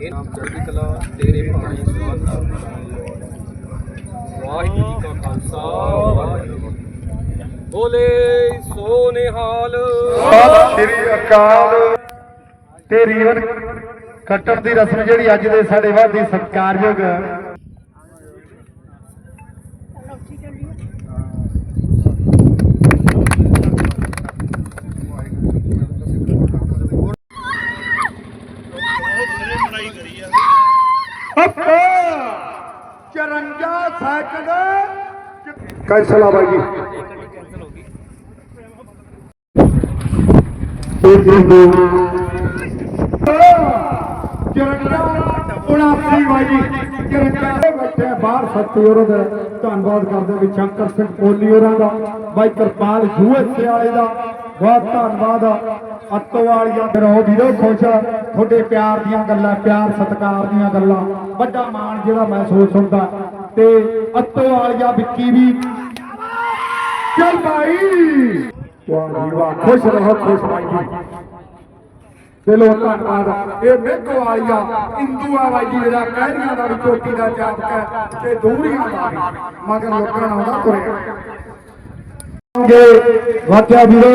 ਇਹ ਨਾਮ ਚੜ੍ਹਦੀ ਕਲਾ ਤੇਰੇ ਪਾਣੀ ਸੁਭਾਤਾ ਵਾਹਿਗੁਰੂ ਜੀ ਕਾ ਖਾਲਸਾ ਵਾਹਿਗੁਰੂ ਬੋਲੇ ਸੋ ਨਿਹਾਲ ਸਤਿ ਸ੍ਰੀ ਅਕਾਲ। ਤੇ ਕੱਟਣ ਦੀ ਰਸਮ ਜਿਹੜੀ ਅੱਜ ਦੇ ਸਾਡੇ ਵਾਦੀ ਸਤਿਕਾਰਯੋਗ 54 ਸਾਈਕਲ। ਕੈਂਸਲ ਆ ਬਾਈ ਜੀ। ਇੱਕ ਦੋ ਚਰੰਗਾ ਉਣਾਸੀ ਵਾਜੀ ਚਰੰਗਾ ਬੈਠੇ ਬਾਹਰ ਸੱਤੀ ਔਰ ਦਾ ਧੰਨਵਾਦ ਕਰਦੇ ਵੀ ਸ਼ੰਕਰ ਸਿੰਘ ਕੋਲੀ ਹੋਰਾਂ ਦਾ ਬਾਈ ਕਿਰਪਾਲ ਯੂਐਸਏ ਵਾਲੇ ਦਾ ਬਹੁਤ ਧੰਨਵਾਦ ਅੱਤੋ ਵਾਲੀਆਂ ਰਹੋ ਵੀਰੋ ਖੁਸ਼ ਤੁਹਾਡੇ ਪਿਆਰ ਦੀਆਂ ਗੱਲਾਂ ਪਿਆਰ ਸਤਿਕਾਰ ਦੀਆਂ ਗੱਲਾਂ ਵੱਡਾ ਮਾਣ ਜਿਹੜਾ ਮਹਿਸੂਸ ਹੁੰਦਾ ਤੇ ਅੱਤੋ ਵਾਲੀਆਂ ਵਿੱਕੀ ਵੀ ਚੱਲ ਭਾਈ ਵਾਹ ਵਾਹ ਖੁਸ਼ ਰਹੋ ਖੁਸ਼ ਭਾਈ ਦਿਲੋਂ ਧੰਨਵਾਦ। ਇਹ ਮੇਘੋ ਵਾਲੀਆ ਇੰਦੂਆ ਵਾਜੀ ਜਿਹੜਾ ਕਹਿਰੀਆਂ ਦਾ ਵੀ ਚੋਟੀ ਦਾ ਚਾਪਕਾ ਤੇ ਦੂਰੀਆਂ ਦਾ ਵੀ ਮਗਰ ਲੋਕਾਂ ਨਾਲ ਆਉਂਦਾ ਤੁਰਿਆ ਵਾਕਿਆ ਵੀਰੋ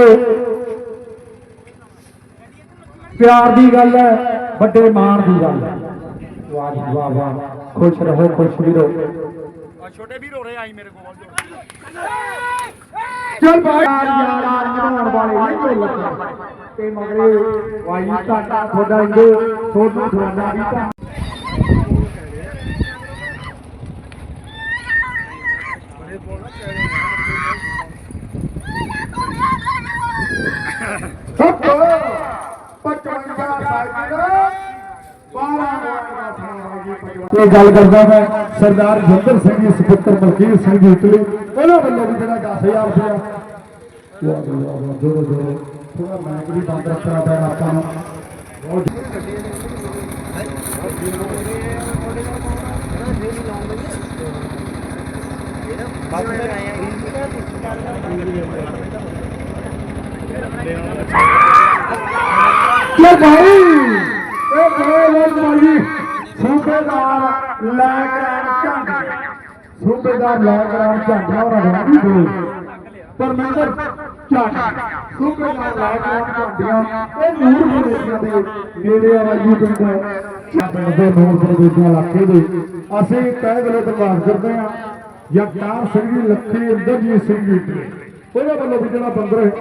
ਪਿਆਰ ਦੀ ਗੱਲ ਹੈ ਵੱਡੇ ਮਾਣ ਦੀ ਗੱਲ ਹੈ। ਵਾਹ ਵਾਹ ਵਾਹ। ਖੁਸ਼ ਰਹੋ ਖੁਸ਼ ਵੀਰੋ। ਛੋਟੇ ਵੀਰ ਹੋ ਰਹੇ ਆਈ ਮੇਰੇ ਕੋਲ। ਚੱਲ ਭਾਈ ਯਾਰ ਯਾਰ ਬਣਾਉਣ ਵਾਲੇ ਨਹੀਂ ਕੋਈ ਲੱਗਾ ਤੇ ਮਗਰੇ ਵਾਈ ਤੁਹਾਡਾ ਤੁਹਾਡਾ ਇੰਦੋ ਤੁਹਾਨੂੰ ਤੁਹਾਡਾ ਵੀ ਤਾਂ ਸਭ ਪਚਵੰਜਾ ਸਾਈਕਲ 12 ਇਹ ਗੱਲ ਕਰਦਾ ਮੈਂ ਸਰਦਾਰ ਜਿੰਦਰ ਸਿੰਘ ਜੀ, ਸੁਪੁੱਤਰ ਮਲਕੀਤ ਸਿੰਘ ਜੀ, ਇਟਲੀ। ਉਹਨਾਂ ਵੱਲੋਂ ਵੀ ਜਿਹੜਾ 10000 ਰੁਪਇਆ। ਵਾਹ ਵਾਹ ਵਾਹ ਜੋਰੋ। ਥੋੜਾ ਮੈਚ ਵੀ ਬੰਦ ਰੱਖਣਾ ਪੈਣਾ ਆਪਾਂ ਨੂੰ ਬਹੁਤ ਲੈ ਭਾਈ ਇਹ ਬੜੇ ਲੋਕ ਭਾਈ ਸੂਬੇਦਾਰ ਲੈ ਕਰਾਂ ਝੰਡ ਸੂਬੇਦਾਰ ਲੈ ਕਰਾਂ ਝੰਡਾਂ ਔਰ ਰਾਣੀ ਦੇ ਪਰਮੇਂਦਰ ਝੰਡ ਸੂਬੇਦਾਰ ਲੈ ਕਰਾਂ ਝੰਡੀਆਂ ਇਹ ਨੂਰ ਵਿਦੇਸ਼ੀਆਂ ਦੇ ਨੇੜੇ ਆ ਜੀ ਪਿੰਡ। ਪਿੰਡ ਦੇ ਨੂਰ ਵਿਦੇਸ਼ੀਆਂ ਇਲਾਕੇ ਦੇ। ਅਸੀਂ ਤਹਿ ਦਿਲੋਂ ਧੰਨਵਾਦ ਕਰਦੇ ਹਾਂ। ਜਗਤਾਰ ਸਿੰਘ ਜੀ, ਲੱਖੀ ਇੰਦਰਜੀਤ ਸਿੰਘ ਜੀ। ਤੇ ਉਹਨਾਂ ਵੱਲੋਂ ਵੀ ਜਿਹੜਾ ਬੰਦਰ